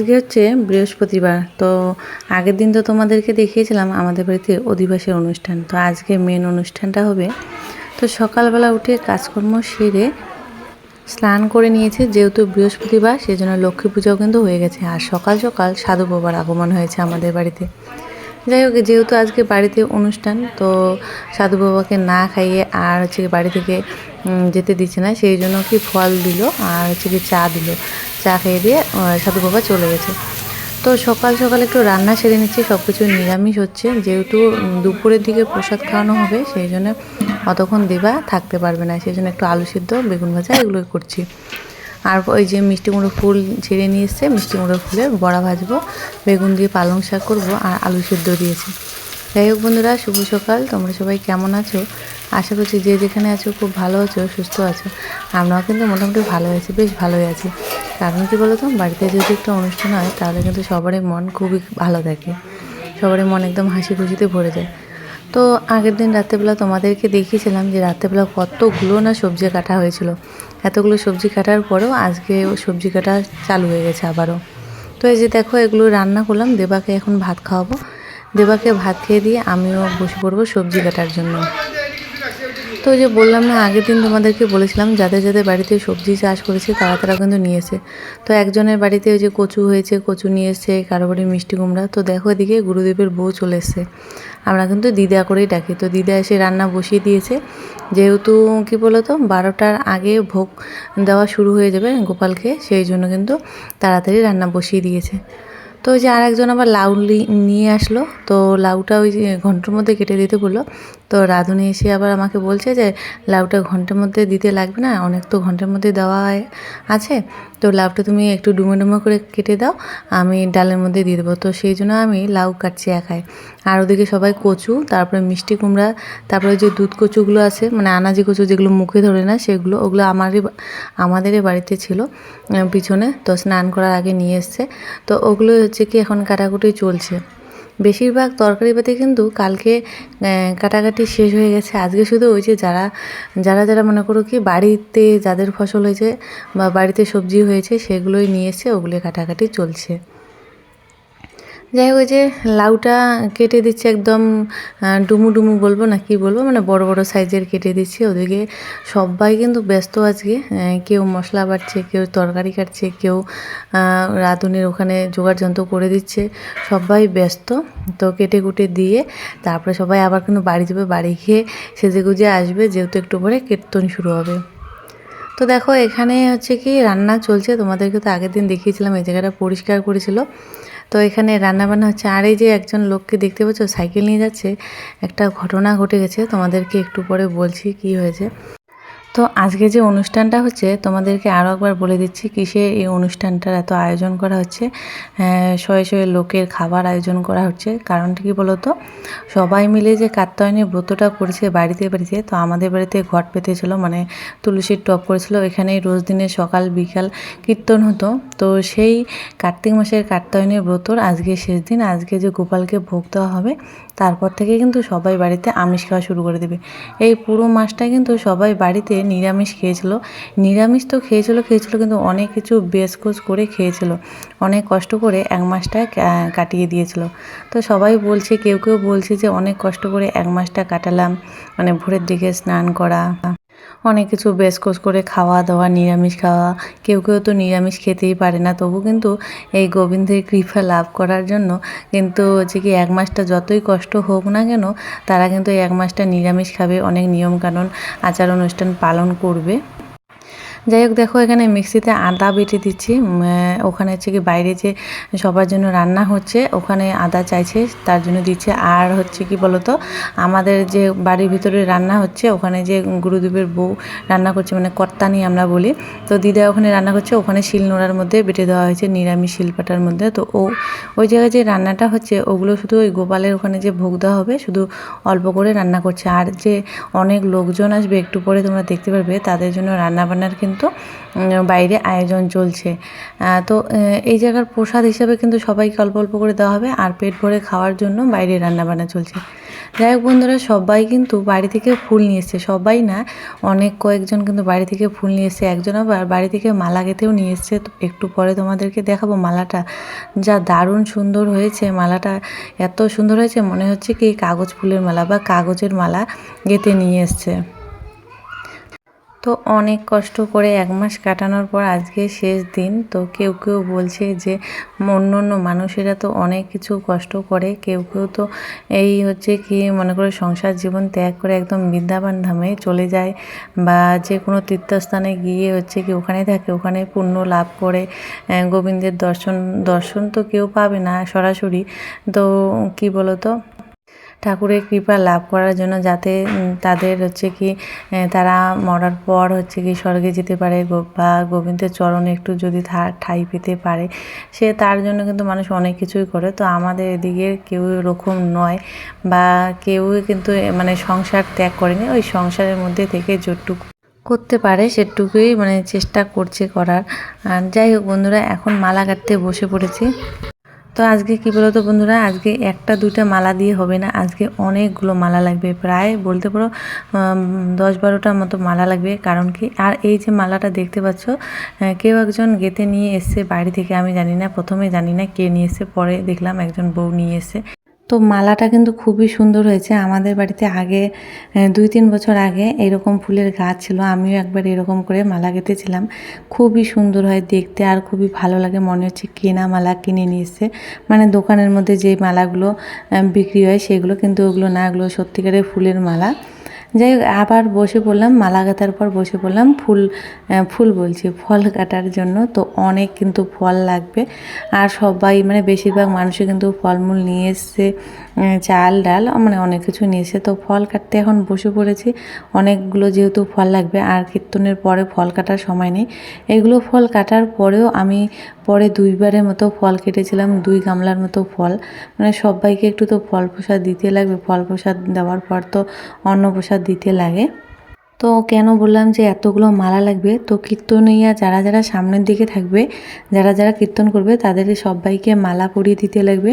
আজকে হচ্ছে বৃহস্পতিবার, তো আগের দিন তো তোমাদেরকে দেখিয়েছিলাম আমাদের বাড়িতে অধিবাসের অনুষ্ঠান, তো আজকে মেন অনুষ্ঠানটা হবে। তো সকালবেলা উঠে কাজকর্ম সেরে স্নান করে নিয়েছে, যেহেতু বৃহস্পতিবার সেই জন্য লক্ষ্মী পূজাও কিন্তু হয়ে গেছে। আর সকাল সকাল সাধু বাবার আগমন হয়েছে আমাদের বাড়িতে। যাই হোক, যেহেতু আজকে বাড়িতে অনুষ্ঠান, তো সাধু বাবাকে না খাইয়ে আর হচ্ছে বাড়ি থেকে যেতে দিচ্ছে না, সেই জন্য কি ফল দিল আর হচ্ছে কি চা দিল। চা খেয়ে দিয়ে সাধু বাবা চলে গেছে। তো সকাল সকাল একটু রান্না সেরে নিচ্ছি সব কিছু নিরামিষ হচ্ছে। যেহেতু দুপুরের দিকে প্রসাদ খাওয়ানো হবে, সেই জন্য অতক্ষণ দেবা থাকতে পারবে না, সেই জন্য একটু আলু সিদ্ধ, বেগুন ভাজা এগুলো করছি। আর ওই যে মিষ্টি কুমড়ো ফুল ছিঁড়ে নিয়ে এসছে, মিষ্টি কুমড়ো ফুলের বড়া ভাজবো, বেগুন দিয়ে পালং শাক করব আর আলু সিদ্ধ দিয়েছি। যাই হোক বন্ধুরা, শুভ সকাল, তোমরা সবাই কেমন আছো? আশা করছি যে যেখানে আছো খুব ভালো আছো, সুস্থ আছো। আমরাও কিন্তু মোটামুটি ভালো আছি, বেশ ভালোই আছি। কারণ কি তো বাড়িতে যদি একটা অনুষ্ঠান হয়, তাহলে কিন্তু সবারই মন খুবই ভালো থাকে। সবারই মন একদম হাসি খুশিতে ভরে যায়। তো আগের দিন রাত্রেবেলা তোমাদেরকে দেখিয়েছিলাম যে রাত্রেবেলা কতগুলো না সবজি কাটা হয়েছিল। এতগুলো সবজি কাটার পরেও আজকে সবজি কাটা চালু হয়ে গেছে আবারও। তো এই যে দেখো, এগুলো রান্না করলাম, দেবাকে এখন ভাত খাওয়াবো। দেবাকে ভাত খেয়ে দিয়ে আমিও বসে পড়ব সবজি কাটার জন্য। তো যে বললাম না, আগের দিন তোমাদেরকে বলেছিলাম, যাদের যাদের বাড়িতে সবজি চাষ করেছে তারা তারা কিন্তু নিয়েছে তো একজনের বাড়িতে ওই যে কচু হয়েছে, কচু নিয়ে এসছে কারও বাড়ি মিষ্টি কুমড়া। তো দেখো এদিকে গুরুদেবের বউ চলে এসছে। আমরা কিন্তু দিদা করেই ডাকি। তো দিদা এসে রান্না বসিয়ে দিয়েছে। যেহেতু কি বলতো, বারোটার আগে ভোগ দেওয়া শুরু হয়ে যাবে গোপালকে, সেই জন্য কিন্তু তাড়াতাড়ি রান্না বসিয়ে দিয়েছে। তো ওই যে আরেকজন আবার লাউ নিয়ে আসলো। তো লাউটা ওই যে ঘণ্টার মধ্যে কেটে দিতে বলল। তো রাঁধুনি এসে আবার আমাকে বলছে যে, লাউটা ঘণ্টার মধ্যে দিতে লাগবে না, অনেক তো ঘণ্টার মধ্যে দেওয়া আছে। তো লাউটা তুমি একটু ডুমো ডুমো করে কেটে দাও, আমি ডালের মধ্যে দিয়ে দেবো। তো সেই জন্য আমি লাউ কাটছি একাই। আর ওদিকে সবাই কচু, তারপরে মিষ্টি কুমড়া, তারপরে যে দুধ কচুগুলো আছে মানে আনাজি কচু যেগুলো মুখে ধরে না, সেগুলো, ওগুলো আমারই আমাদেরই বাড়িতে ছিল পিছনে, তো স্নান করার আগে নিয়ে এসছে। তো ওগুলো হচ্ছে কি এখন কাটাকুটি চলছে। বেশিরভাগ তরকারি পাতি কিন্তু কালকে কাটাকাটি শেষ হয়ে গেছে। আজকে শুধু ওই যে যারা যারা যারা মনে করো কি বাড়িতে যাদের ফসল হয়েছে বা বাড়িতে সবজি হয়েছে, সেগুলোই নিয়ে এসে ওগুলো কাটাকাটি চলছে। যাই হোক যে লাউটা কেটে দিচ্ছে একদম ডুমু ডুমু বলব না, কি বলব মানে বড় বড় সাইজের কেটে দিচ্ছি। ওদিকে সবাই কিন্তু ব্যস্ত আজকে কেউ মশলা বাটছে, কেউ তরকারি কাটছে, কেউ রাঁধুনির ওখানে জোগাড় যন্ত্র করে দিচ্ছে। সবাই ব্যস্ত, তো কেটে কুটে দিয়ে তারপরে সবাই আবার কিন্তু বাড়ি যাবে, বাড়ি খেয়ে সেজে গুজে আসবে, যেহেতু একটু পরে কীর্তন শুরু হবে। তো দেখো, এখানে হচ্ছে কি রান্না চলছে, তোমাদেরকে তো আগের দিন দেখিয়েছিলাম, এই জায়গাটা পরিষ্কার করেছিল। তো এখানে রান্নাবান্না হচ্ছে। আর এই যে একজন লোককে দেখতে পাচ্ছ, সাইকেল নিয়ে যাচ্ছে। একটা ঘটনা ঘটে গেছে, তোমাদেরকে একটু পরে বলছি কি হয়েছে। তো আজকে যে অনুষ্ঠানটা হচ্ছে তোমাদেরকে আরও একবার বলে দিচ্ছি কিসে এই অনুষ্ঠানটার এত আয়োজন করা হচ্ছে। হ্যাঁ, শয়ে শয়ে লোকের খাবার আয়োজন করা হচ্ছে। কারণটা কি বলতো? সবাই মিলে যে কাত্যায়নী ব্রতটা করেছে বাড়িতে বাড়িতে তো আমাদের বাড়িতে ঘট পেতেছিল মানে তুলসীর টপ করেছিল। এখানেই রোজ দিনে সকাল বিকাল কীর্তন হতো। তো সেই কার্তিক মাসের কাত্যায়নী ব্রতর আজকে শেষ দিন। আজকে যে গোপালকে ভোগ দেওয়া হবে তারপর থেকে কিন্তু সবাই বাড়িতে আমিষ খাওয়া শুরু করে দেবে। এই পুরো মাসটা কিন্তু সবাই বাড়িতে নিরামিষ খেয়েছিল। নিরামিষ তো খেয়েছিল খেয়েছিল কিন্তু অনেক কিছু বেশকোচ করে খেয়েছিল। অনেক কষ্ট করে এক মাসটা কাটিয়ে দিয়েছিল। তো সবাই বলছে, কেউ কেউ বলছে যে অনেক কষ্ট করে এক মাসটা কাটালাম। মানে ভোরের দিকে স্নান করা। অনেক কিছু বেসকোস করে খাওয়া দাওয়া, নিরামিষ খাওয়া, কেউ কেউ তো নিরামিষ খেতেই পারে না। তবু কিন্তু এই গোবিন্দের কৃপা লাভ করার জন্য কিন্তু হচ্ছে কি এক মাসটা যতই কষ্ট হোক না কেন, তারা কিন্তু এক মাসটা নিরামিষ খাবে। অনেক নিয়মকানুন আচার অনুষ্ঠান পালন করবে। যাই হোক দেখো এখানে মিক্সিতে আদা বেটে দিচ্ছি। ওখানে হচ্ছে কি বাইরে যে সবার জন্য রান্না হচ্ছে, ওখানে আদা চাইছে, তার জন্য দিচ্ছে। আর হচ্ছে কি বলতো, আমাদের যে বাড়ির ভিতরে রান্না হচ্ছে, ওখানে যে গুরুদেবের বউ রান্না করছে মানে কর্তানি আমরা বলি, তো দিদা ওখানে রান্না করছে, ওখানে শিল নোড়ার মধ্যে বেটে দেওয়া হয়েছে, নিরামিষ শিলপাটার মধ্যে। তো ও, ওই জায়গায় যে রান্নাটা হচ্ছে, ওগুলো শুধু ওই গোপালের ওখানে যে ভোগ দেওয়া হবে, শুধু অল্প করে রান্না করছে। আর যে অনেক লোকজন আসবে, একটু পরে তোমরা দেখতে পারবে, তাদের জন্য রান্না বান্নার কিন্তু বাইরে আয়োজন চলছে। তো এই জায়গার প্রসাদ হিসাবে কিন্তু সবাইকে অল্প অল্প করে দেওয়া হবে, আর পেট ভরে খাওয়ার জন্য বাইরে রান্না বান্না চলছে। যাই হোক বন্ধুরা, সবাই কিন্তু বাড়ি থেকে ফুল নিয়ে এসছে। সবাই না, অনেক কয়েকজন কিন্তু বাড়ি থেকে ফুল নিয়ে এসছে, একজন আবার বাড়ি থেকে মালা গেঁথেও নিয়ে এসছে। একটু পরে তোমাদেরকে দেখাবো মালাটা। যা দারুণ সুন্দর হয়েছে মালাটা, এত সুন্দর হয়েছে, মনে হচ্ছে কি কাগজ ফুলের মালা বা কাগজের মালা গেঁথে নিয়ে এসছে। তো অনেক কষ্ট করে এক মাস কাটানোর পর আজকে শেষ দিন। তো কেউ কেউ বলছে যে অন্য অন্য মানুষেরা তো অনেক কিছু কষ্ট করে। কেউ কেউ তো এই হচ্ছে কি মনে করে সংসার জীবন ত্যাগ করে একদম বৃন্দাবন ধামে চলে যায় বা যে কোনো তীর্থস্থানে গিয়ে হচ্ছে কি ওখানে থাকে, ওখানে পুণ্য লাভ করে গোবিন্দের দর্শন দর্শন তো কেউ পাবে না সরাসরি। তো কি বলো তো ঠাকুরের কৃপা লাভ করার জন্য যাতে তাদের হচ্ছে কি তারা মরার পর হচ্ছে কি স্বর্গে যেতে পারে বা গোবিন্দের চরণে একটু যদি ঠাঁই পেতে পারে, সে তার জন্য কিন্তু মানুষ অনেক কিছুই করে। তো আমাদের এদিকে কেউ এরকম নয় বা কেউই কিন্তু মানে সংসার ত্যাগ করেনি, ওই সংসারের মধ্যে থেকে যতটুকু করতে পারে সেটুকুই মানে চেষ্টা করছে করার। আর যাই হোক বন্ধুরা, এখন মালা কাটতে বসে পড়েছি। তো আজকে কি তো বন্ধুরা? আজকে একটা, দুইটা মালা দিয়ে হবে না। আজকে অনেকগুলো মালা লাগবে। প্রায় বলতে পারো দশ বারোটার মতো মালা লাগবে। কারণ কি? আর এই যে মালাটা দেখতে পাচ্ছ কেউ একজন গেতে নিয়ে এসছে বাড়ি থেকে, আমি জানি না, প্রথমে জানি না কে নিয়ে এসছে, পরে দেখলাম একজন বউ নিয়ে এসছে। তো মালাটা কিন্তু খুবই সুন্দর হয়েছে। আমাদের বাড়িতে আগে দুই তিন বছর আগে এরকম ফুলের গাছ ছিল। আমিও একবার এরকম করে মালা গেঁথেছিলাম। খুবই সুন্দর হয় দেখতে আর খুবই ভালো লাগে। মনে হচ্ছে কেনা মালা কিনে নিয়ে মানে দোকানের মধ্যে যে মালাগুলো বিক্রি হয় সেগুলো কিন্তু ওগুলো না, ওগুলো সত্যিকারের ফুলের মালা। যাই হোক, আবার বসে পড়লাম, মালা কাটার পর বসে পড়লাম, ফুল ফুল বলছি, ফল কাটার জন্য। তো অনেক কিন্তু ফল লাগবে। আর সবাই মানে বেশিরভাগ মানুষই কিন্তু ফলমূল নিয়ে এসছে। চাল, ডাল মানে অনেক কিছু নিয়েছে। তো ফল কাটতে এখন বসে পড়েছি। অনেকগুলো যেহেতু ফল লাগবে, আর কীর্তনের পরে ফল কাটার সময় নেই। এগুলো ফল কাটার পরেও আমি পরে দুইবারের মতো ফল কেটেছিলাম, দুই গামলার মতো ফল। মানে সবাইকে একটু তো ফল প্রসাদ দিতে লাগবে, ফল প্রসাদ দেওয়ার পর তো অন্ন প্রসাদ দিতে লাগে। তো কেন বললাম যে এতগুলো মালা লাগবে? তো কীর্তনিয়া যারা যারা সামনের দিকে থাকবে, যারা যারা কীর্তন করবে, তাদের সবাইকে মালা পরিয়ে দিতে লাগবে।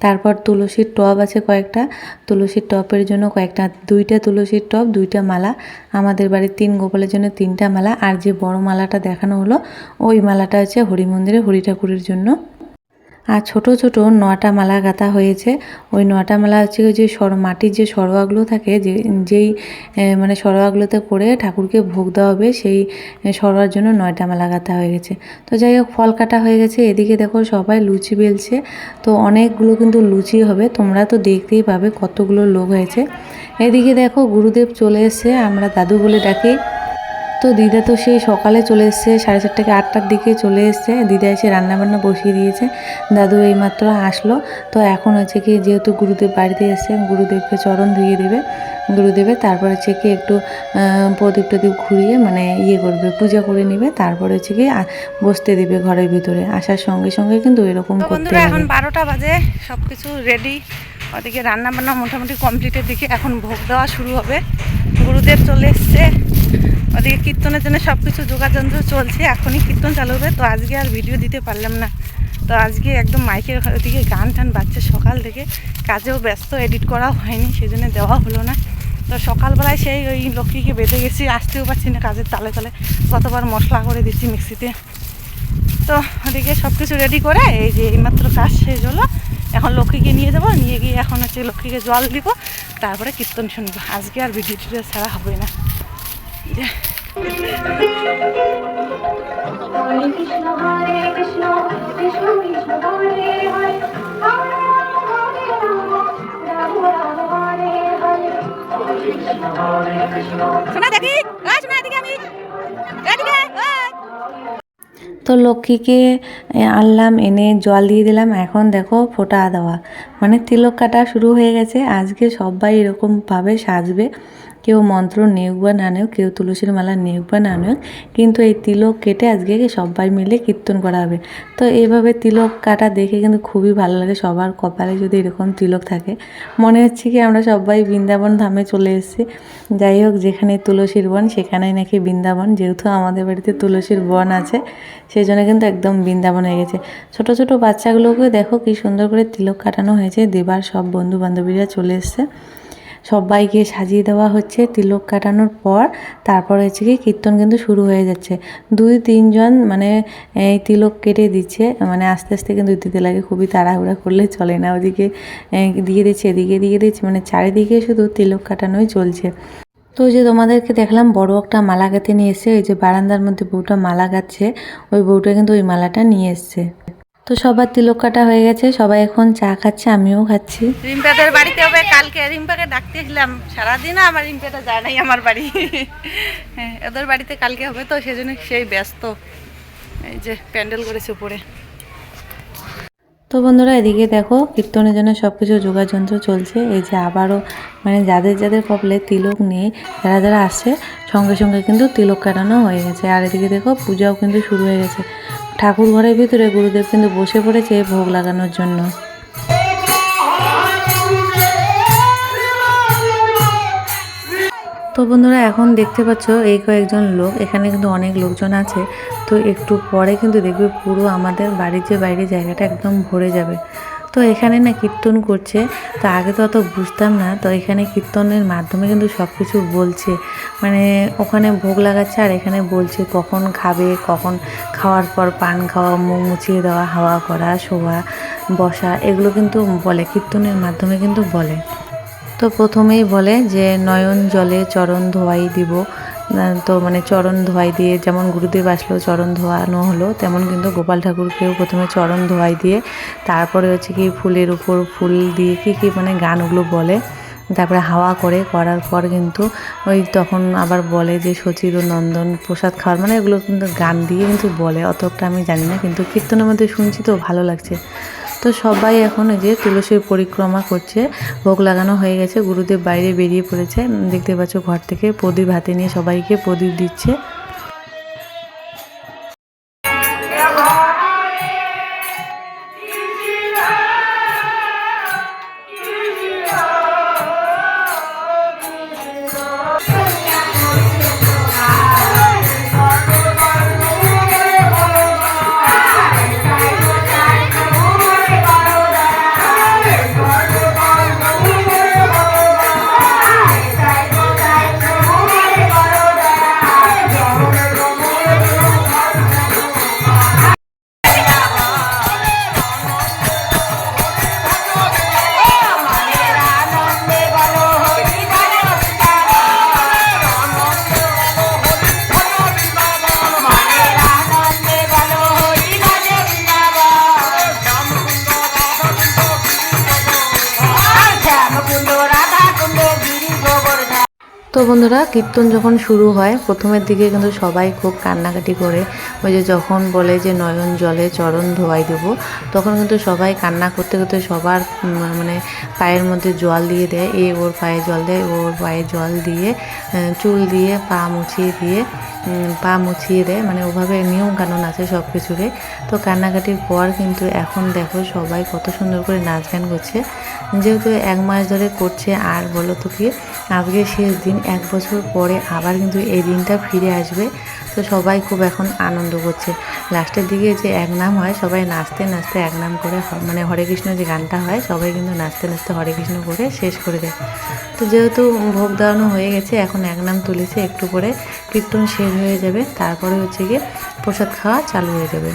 তারপর তুলসীর টব আছে কয়েকটা। তুলসীর টপের জন্য কয়েকটা, দুইটা তুলসীর টপ দুইটা মালা। আমাদের বাড়ির তিন গোপালের জন্য তিনটা মালা। আর যে বড় মালাটা দেখানো হলো, ওই মালাটা হচ্ছে হরি মন্দিরে হরি ঠাকুরের জন্য। আর ছোট ছোট নটা মালা গাঁথা হয়েছে। ওই নটা মালা হচ্ছে যে সর, মাটির যে সরোয়াগুলো থাকে, যে, যেই মানে সরোয়াগুলোতে করে ঠাকুরকে ভোগ দেওয়া হবে, সেই সরোয়ার জন্য নয়টা মালা গাঁথা হয়ে গেছে। তো যাই হোক, ফল কাটা হয়ে গেছে। এদিকে দেখো সবাই লুচি বেলছে। তো অনেকগুলো কিন্তু লুচি হবে, তোমরা তো দেখতেই পাবে কতগুলো লোক হয়েছে। এদিকে দেখো গুরুদেব চলে এসছে, আমরা দাদু বলে ডাকি। তো দিদা তো সেই সকালে চলে এসছে সাড়ে চারটে থেকে আটটার দিকে চলে এসছে। দিদা এসে রান্নাবান্না বসিয়ে দিয়েছে। দাদু এইমাত্র আসলো। তো এখন হচ্ছে কি যেহেতু গুরুদেব বাড়িতে এসছে গুরুদেবকে চরণ ধুয়ে দেবে। গুরুদেবে তারপর হচ্ছে কি একটু প্রদীপ টদীপ ঘুরিয়ে মানে ইয়ে করবে পূজা করে নেবে। তারপর হচ্ছে কি বসতে দেবে ঘরের ভিতরে। আসার সঙ্গে সঙ্গে কিন্তু এরকম করতে বন্ধুরা এখন বারোটা বাজে সব কিছু রেডি ওদিকে রান্না বান্না মোটামুটি কমপ্লিটের দিকে এখন ভোগ দেওয়া শুরু হবে। গুরুদেব চলে এসছে। ওদিকে কীর্তনের জন্য সব কিছু যোগাযন্ত্র চলছে, এখনই কীর্তন চালু হবে। তো আজকে আর ভিডিও দিতে পারলাম না। তো আজকে একদম মাইকের ওদিকে গান টান বাজছে সকাল থেকে। কাজেও ব্যস্ত এডিট করা হয়নি সেই জন্য দেওয়া হলো না। তো সকালবেলায় সেই ওই লক্ষ্মীকে বেঁধে গেছি, আসতেও পারছি না কাজের তালে তালে। কতবার মশলা করে দিচ্ছি মিক্সিতে। তো ওদিকে সব কিছু রেডি করে, এই যে এইমাত্র কাজ শেষ হলো। এখন লক্ষ্মীকে নিয়ে যাব, নিয়ে গিয়ে এখন হচ্ছে লক্ষ্মীকে জল দিব, তারপরে কীর্তন শুনব। আজকে আর ভিডিও ছাড়া হবে না। তো লক্ষ্মীকে আনলাম, এনে জল দিয়ে দিলাম, এখন দেখো ফোটা দেওয়া। মানে তিলক কাটা শুরু হয়ে গেছে, আজকে সবাই এরকমভাবে সাজবে। কেউ মন্ত্র নেউক বা না কেউ তুলসীর মালা নেউক বা না কিন্তু এই তিলক কেটে আজকে সবাই মিলে কীর্তন করা হবে। তো এইভাবে তিলক কাটা দেখে কিন্তু খুবই ভালো লাগে, সবার কপালে যদি এরকম তিলক থাকে। মনে হচ্ছে কি আমরা সবাই বৃন্দাবন ধামে চলে এসেছি। যাই হোক, যেখানে তুলসীর বন, সেখানেই নাকি বৃন্দাবন। যেহেতু আমাদের বাড়িতে তুলসীর বন আছে সেই জন্য কিন্তু একদম বৃন্দাবন হয়ে গেছে। ছোট ছোট বাচ্চাগুলোকে দেখো কি সুন্দর করে তিলক কাটানো হয়েছে। দেবার সব বন্ধু বান্ধবীরা চলে এসছে। সবাইকে সাজিয়ে দেওয়া হচ্ছে, তিলক কাটানোর পর তারপর হচ্ছে কি কীর্তন কিন্তু শুরু হয়ে যাচ্ছে। দুই, তিনজন মানে এই তিলক কেটে দিচ্ছে মানে আস্তে আস্তে কিন্তু দিতে লাগে খুবই তাড়াহুড়া করলে চলে না। ওদিকে দিয়ে দিচ্ছে, এদিকে দিয়ে দিচ্ছে মানে চারিদিকে শুধু তিলক কাটানোই চলছে। তো যে তোমাদেরকে দেখলাম, বড় একটা মালা গাঁথে নিয়ে এসছে ওই যে বারান্দার মধ্যে বউটা মালা গাচ্ছে ওই বউটা কিন্তু ওই মালাটা নিয়ে এসছে। তো সবার তিলক কাটা হয়ে গেছে সবাই এখন চা খাচ্ছে আমিও খাচ্ছি। রিম্পাদের বাড়িতে হবে কালকে রিম্পাকে ডাকতে এসলাম সারাদিন আমার রিম্পাটা যায় নাই আমার বাড়ি। হ্যাঁ ওদের বাড়িতে কালকে হবে তো সেজন্য সেই ব্যস্ত। এই যে প্যান্ডেল করেছে উপরে। তো বন্ধুরা এদিকে দেখো কীর্তনের জন্য সব কিছু যোগাযন্ত্র চলছে। এই যে আবারও মানে যাদের যাদের কপালে তিলক নেই যারা যারা আসছে সঙ্গে সঙ্গে কিন্তু তিলক কাটানো হয়ে গেছে। আর এদিকে দেখো পূজাও কিন্তু শুরু হয়ে গেছে। ঠাকুর ঘরের ভিতরে গুরুদেব কিন্তু বসে পড়েছে ভোগ লাগানোর জন্য। তো বন্ধুরা, এখন দেখতে পাচ্ছ এই কয়েকজন লোক, এখানে কিন্তু অনেক লোকজন আছে। তো একটু পরে কিন্তু দেখবে পুরো আমাদের বাড়ির যে বাইরে জায়গাটা একদম ভরে যাবে। তো এখানে না কীর্তন করছে। তো আগে তো অত বুঝতাম না। তো এখানে কীর্তনের মাধ্যমে কিন্তু সব কিছু বলছে। মানে ওখানে ভোগ লাগাচ্ছে আর এখানে বলছে কখন খাবে, কখন খাওয়ার পর পান খাওয়া, মুখ মুছিয়ে দেওয়া, হাওয়া করা, শোয়া, বসা এগুলো কিন্তু বলে, কীর্তনের মাধ্যমে কিন্তু বলে। তো প্রথমেই বলে যে, নয়ন জলে চরণ ধোয়াই দিব তো মানে চরণ ধোয়াই দিয়ে যেমন গুরুদেব আসলো, চরণ ধোয়ানো হলো, তেমন কিন্তু গোপাল ঠাকুরকেও প্রথমে চরণ ধোয়াই দিয়ে, তারপরে হচ্ছে কি ফুলের উপর ফুল দিয়ে কি কি মানে গানগুলো বলে, তারপরে হাওয়া করে, করার পর কিন্তু ওই তখন আবার বলে যে সচির নন্দন প্রসাদ খাওয়ার মানে এগুলো কিন্তু গান দিয়ে কিন্তু বলে, অতটা আমি জানি না, কিন্তু কীর্তনের মধ্যে শুনছি তো ভালো লাগছে। তো সবাই এখন যে তুলসীর পরিক্রমা করছে, ভোগ লাগানো হয়ে গেছে, গুরুদেব বাইরে বেরিয়ে পড়েছে। দেখতে পাচ্ছ ঘর থেকে প্রদীপ হাতে নিয়ে সবাইকে প্রদীপ দিচ্ছে। তো বন্ধুরা, কীর্তন যখন শুরু হয়, প্রথমের দিকে কিন্তু সবাই খুব কান্নাকাটি করে। ওই যে যখন বলে যে নয়ন জলে চরণ ধোয়াই দেব, তখন কিন্তু সবাই কান্না করতে করতে সবার মানে পায়ের মধ্যে জল দিয়ে দেয়। এ ওর পায়ে জল দেয় ওর পায়ে জল দিয়ে চুল দিয়ে, পা মুছিয়ে দিয়ে পা মুছিয়ে দেয়। মানে ওভাবে নিয়ম কানুন আছে সব কিছুরে তো কান্নাকাটির পর কিন্তু এখন দেখো সবাই কত সুন্দর করে নাচ গান করছে। যেহেতু এক মাস ধরে করছে, আর বলো তো কি আজকে শেষ দিন এক বছর পরে আবার কিন্তু এই দিনটা ফিরে আসবে। তো সবাই খুব এখন আনন্দ করছে। লাস্টের দিকে যে এক নাম হয়, সবাই নাচতে নাচতে এক নাম করে মানে হরে কৃষ্ণ যে গানটা হয়, সবাই কিন্তু নাচতে নাচতে হরে কৃষ্ণ করে শেষ করে দেয়। তো যেহেতু ভোগ দেওয়ানো হয়ে গেছে, এখন এক নাম তুলেছে, একটু করে কীর্তন শেষ হয়ে যাবে। তারপরে হচ্ছে গিয়ে প্রসাদ খাওয়া চালু হয়ে যাবে।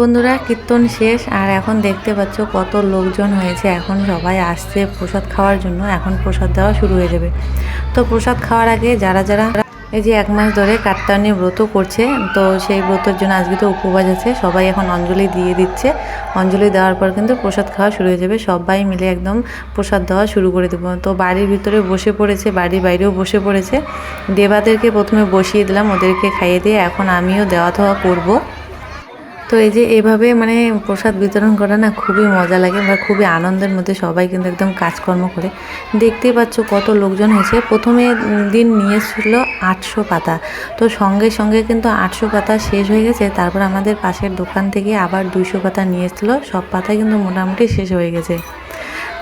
বন্ধুরা, কীর্তন শেষ, আর এখন দেখতে পাচ্ছ কত লোকজন হয়েছে। এখন সবাই আসছে প্রসাদ খাওয়ার জন্য। এখন প্রসাদ দেওয়া শুরু হয়ে যাবে। তো প্রসাদ খাওয়ার আগে যারা যারা এই যে এক মাস ধরে কাত্তায়নী ব্রত করছে, তো সেই ব্রতের জন্য আজকে তো উপবাস আছে। সবাই এখন অঞ্জলি দিয়ে দিচ্ছে। অঞ্জলি দেওয়ার পর কিন্তু প্রসাদ খাওয়া শুরু হয়ে যাবে। সবাই মিলে একদম প্রসাদ দেওয়া শুরু করে দেবো। তো বাড়ির ভিতরে বসে পড়েছে, বাড়ির বাইরেও বসে পড়েছে। দেবাদেরকে প্রথমে বসিয়ে দিলাম, ওদেরকে খাইয়ে দিয়ে এখন আমিও দেওয়া থাওয়া করব। তো এই যে এভাবে মানে প্রসাদ বিতরণ করা না খুবই মজা লাগে বা খুবই আনন্দের মধ্যে সবাই কিন্তু একদম কাজকর্ম করে। দেখতেই পাচ্ছ কত লোকজন হয়েছে প্রথমে দিন নিয়েছিল আটশো পাতা। তো সঙ্গে সঙ্গে কিন্তু আটশো পাতা শেষ হয়ে গেছে, তারপর আমাদের পাশের দোকান থেকে আবার দুইশো পাতা নিয়েছিল সব পাতা কিন্তু মোটামুটি শেষ হয়ে গেছে।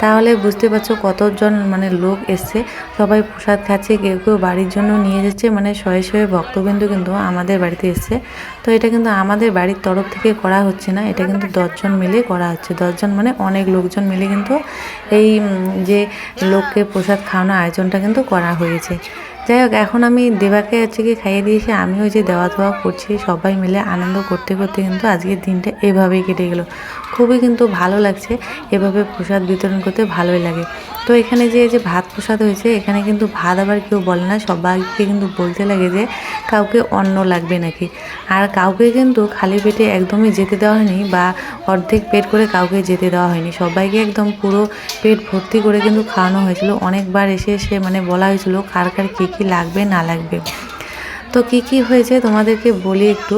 তাহলে বুঝতে পারছ কতজন মানে লোক এসছে। সবাই প্রসাদ খাচ্ছে, কেউ কেউ বাড়ির জন্য নিয়ে যাচ্ছে মানে শয়ে শয়ে ভক্তবিন্দু কিন্তু আমাদের বাড়িতে এসছে। তো এটা কিন্তু আমাদের বাড়ির তরফ থেকে করা হচ্ছে না, এটা কিন্তু দশজন মিলে করা হচ্ছে। দশজন মানে অনেক লোকজন মিলে কিন্তু এই যে লোককে প্রসাদ খাওয়ানোর আয়োজনটা কিন্তু করা হয়েছে। যাই হোক, এখন আমি দেবাকে হচ্ছে কি খাইয়ে দিয়েছি। আমি ওই যে দেওয়া দেওয়া করছি, সবাই মিলে আনন্দ করতে করতে কিন্তু আজকের দিনটা এভাবেই কেটে গেল। খুবই কিন্তু ভালো লাগছে এভাবে প্রসাদ বিতরণ করতে, ভালোই লাগে। তো এখানে যে যে ভাত প্রসাদ হয়েছে, এখানে কিন্তু ভাত আবার কেউ বলে না, সবাইকে কিন্তু বলতে লাগে যে, কাউকে অন্ন লাগবে নাকি। আর কাউকে কিন্তু খালি পেটে একদমই যেতে দেওয়া হয়নি বা অর্ধেক পেট করে কাউকে যেতে দেওয়া হয়নি। সবাইকে একদম পুরো পেট ভর্তি করে কিন্তু খাওয়ানো হয়েছিল। অনেকবার এসে এসে মানে বলা হয়েছিল কার কার কী কী লাগবে, না লাগবে। তো কি কি হয়েছে তোমাদেরকে বলি একটু।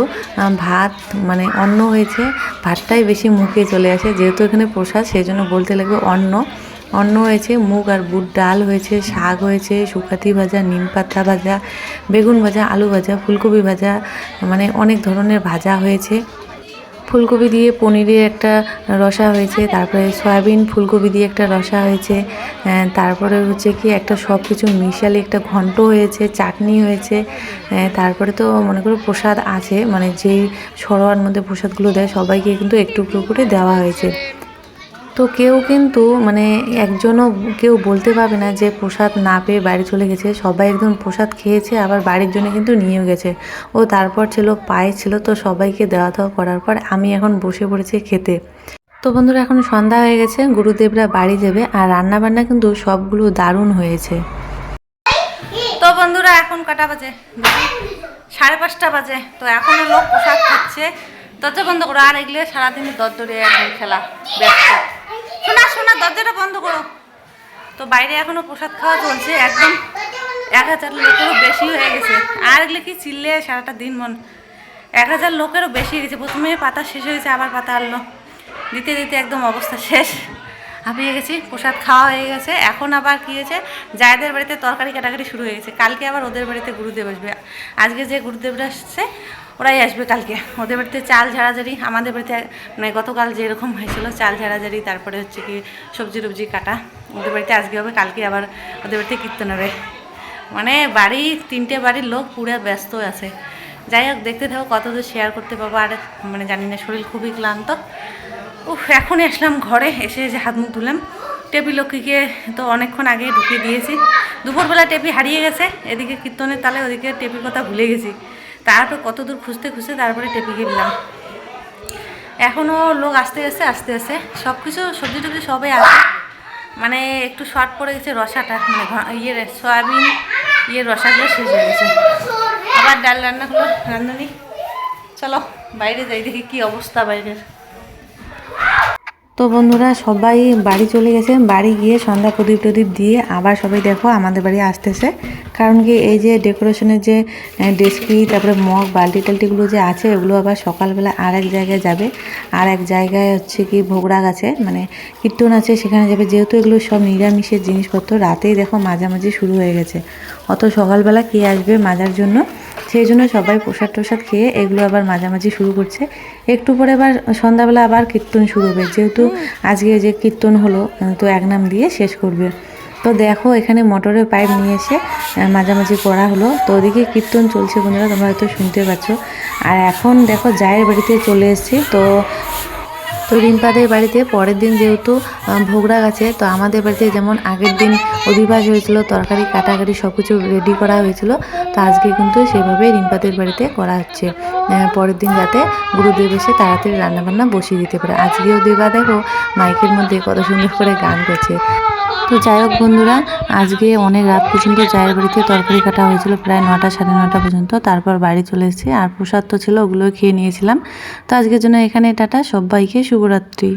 ভাত মানে অন্ন হয়েছে, ভাতটাই বেশি মুখে চলে আসে। যেহেতু এখানে প্রসাদ, সেই জন্য বলতে লাগবে অন্ন। অন্ন হয়েছে মুগ আর বুট ডাল হয়েছে, শাক হয়েছে, শুকাতি ভাজা, নিম পাতা ভাজা, বেগুন ভাজা, আলু ভাজা, ফুলকপি ভাজা মানে অনেক ধরনের ভাজা হয়েছে। ফুলকপি দিয়ে পনিরের একটা রসা হয়েছে, তারপরে সয়াবিন ফুলকপি দিয়ে একটা রসা হয়েছে তারপরে হচ্ছে কি একটা সব কিছু মিশালে একটা ঘন্ট হয়েছে, চাটনি হয়েছে তারপরে তো মনে করো প্রসাদ আছে মানে যেই সরোয়ার মধ্যে প্রসাদগুলো দেয় সবাইকে কিন্তু একটু একটু করে দেওয়া হয়েছে। তো কেউ কিন্তু মানে একজনও কেউ বলতে পারবে না যে প্রসাদ না পেয়ে বাড়ি চলে গেছে। সবাই একদম প্রসাদ খেয়েছে, আবার বাড়ির জন্য কিন্তু নিয়েও গেছে। ও তারপর ছিল পায়ে ছিল, তো সবাইকে দেওয়া দেওয়া করার পর আমি এখন বসে পড়েছি খেতে। তো বন্ধুরা, এখন সন্ধ্যা হয়ে গেছে, গুরুদেবরা বাড়ি যাবে আর রান্না বান্না কিন্তু সবগুলো দারুণ হয়েছে। তো বন্ধুরা, এখন কটা বাজে? সাড়ে পাঁচটা বাজে, তো এখনও লোক প্রসাদ খাচ্ছে। দরজা বন্ধ করো, আর এগুলো সারাদিন দরজরে একদম খেলা, ব্যস্ত। শোনা শোনা, দরজাটা বন্ধ করো। তো বাইরে এখনও প্রসাদ খাওয়া চলছে, একদম এক হাজার লোকেরও বেশি হয়ে গেছে। আর এগুলো কি চিল্লে সারাটা দিন মন? এক হাজার লোকেরও বেশি হয়ে গেছে। প্রথমে পাতা শেষ হয়েছে আবার পাতা আনলো। দিতে দিতে একদম অবস্থা শেষ। হাঁপিয়ে গেছি, প্রসাদ খাওয়া হয়ে গেছে। এখন আবার কী হয়েছে? জায়দের বাড়িতে তরকারি কাটাকাটি শুরু হয়ে গেছে। কালকে আবার ওদের বাড়িতে গুরুদেব আসবে। আজকে যে গুরুদেবরা আসছে ওরাই আসবে কালকে। ওদের বাড়িতে চাল ঝাড়াঝাড়ি, আমাদের বাড়িতে মানে গতকাল যেরকম হয়েছিল, চাল ঝাড়াঝাড়ি, তারপরে হচ্ছে কি সবজি টবজি কাটা। ওদের বাড়িতে আজকে হবে, কালকে আবার ওদের বাড়িতে কীর্তন হবে। মানে বাড়ি, তিনটে বাড়ির লোক পুরো ব্যস্ত আছে। যাই হোক, দেখতে থাকো কত দূর শেয়ার করতে পারব আর মানে জানি না, শরীর খুবই ক্লান্ত। উফ, এখনই আসলাম ঘরে, এসে যে হাত মুখ ধুলাম। টেপি লক্ষ্মীকে তো অনেকক্ষণ আগে ঢুকিয়ে দিয়েছি। দুপুরবেলা টেপি হারিয়ে গেছে, এদিকে কীর্তনের তালে ওদিকে টেপির কথা ভুলে গেছি। তারপর কত দূর খুঁজতে খুঁজতে তারপরে টেপে গেলাম। এখনও লোক আসতে আসতে আসতে আসে সব কিছু সবজি টবজি সবই আছে। মানে একটু শর্ট পড়ে গেছে রসাটা মানে ইয়ে সয়াবিন ইয়ের রসাগুলো শেষ হয়ে গেছে। আবার ডাল রান্না হলো রান্ধনি চলো বাইরে যাই দেখি কী অবস্থা বাইরের। তো বন্ধুরা, সবাই বাড়ি চলে গেছে। বাড়ি গিয়ে সন্ধ্যা প্রদীপ টদীপ দিয়ে আবার সবাই দেখো আমাদের বাড়ি আসতেছে। কারণ কি এই যে ডেকোরেশনের যে ডেস্কি তারপরে মগ, বালতি টালতিগুলো যে আছে ওগুলো আবার সকালবেলা আর এক জায়গায় যাবে। আর এক জায়গায় হচ্ছে কি ভোগরাগ আছে মানে কীর্তন আছে, সেখানে যাবে। যেহেতু এগুলো সব নিরামিষের জিনিসপত্র, রাতেই দেখো মাঝামাঝি শুরু হয়ে গেছে। অত সকালবেলা কে আসবে মাজার জন্য? সেই জন্য সবাই প্রসাদ টোসাদ খেয়ে এগুলো আবার মাঝামাঝি শুরু করছে। একটু পরে আবার সন্ধ্যাবেলা আবার কীর্তন শুরু হবে। যেহেতু আজকে যে কীর্তন হলো, তো এক নাম দিয়ে শেষ করবে। তো দেখো এখানে মোটরের পাইপ নিয়ে এসে মাঝামাঝি করা হলো। তো ওদিকে কীর্তন চলছে বন্ধুরা, তোমরা হয়তো শুনতে পাচ্ছ। আর এখন দেখো জায়ের বাড়িতে চলে এসেছি। তো তো রিম্পাদের বাড়িতে পরের দিন যেহেতু ভোগরা গেছে তো আমাদের বাড়িতে যেমন আগের দিন অধিবাস হয়েছিল, তরকারি, কাটাকাটি সব কিছু রেডি করা হয়েছিল, তো আজকে কিন্তু সেভাবে রিম্পাদের বাড়িতে করা হচ্ছে। পরের দিন যাতে গুরুদেব এসে তাড়াতাড়ি রান্নাবান্না বসিয়ে দিতে পারে। আজকেও দেবা দেখো, মাইকের মধ্যে কত সুন্দর করে গান করছে। তো যাই হোক বন্ধুরা, আজকে অনেক রাত পর্যন্ত চায়ের বাড়িতে তরকারি কাটা হয়েছিল প্রায় নটা, সাড়ে নটা পর্যন্ত। তারপর বাড়ি চলে এসেছি আর প্রসাদ তো ছিল ওগুলো খেয়ে নিয়েছিলাম। তো আজকের জন্য এখানে টাটা, সবাইকে শুভরাত্রি।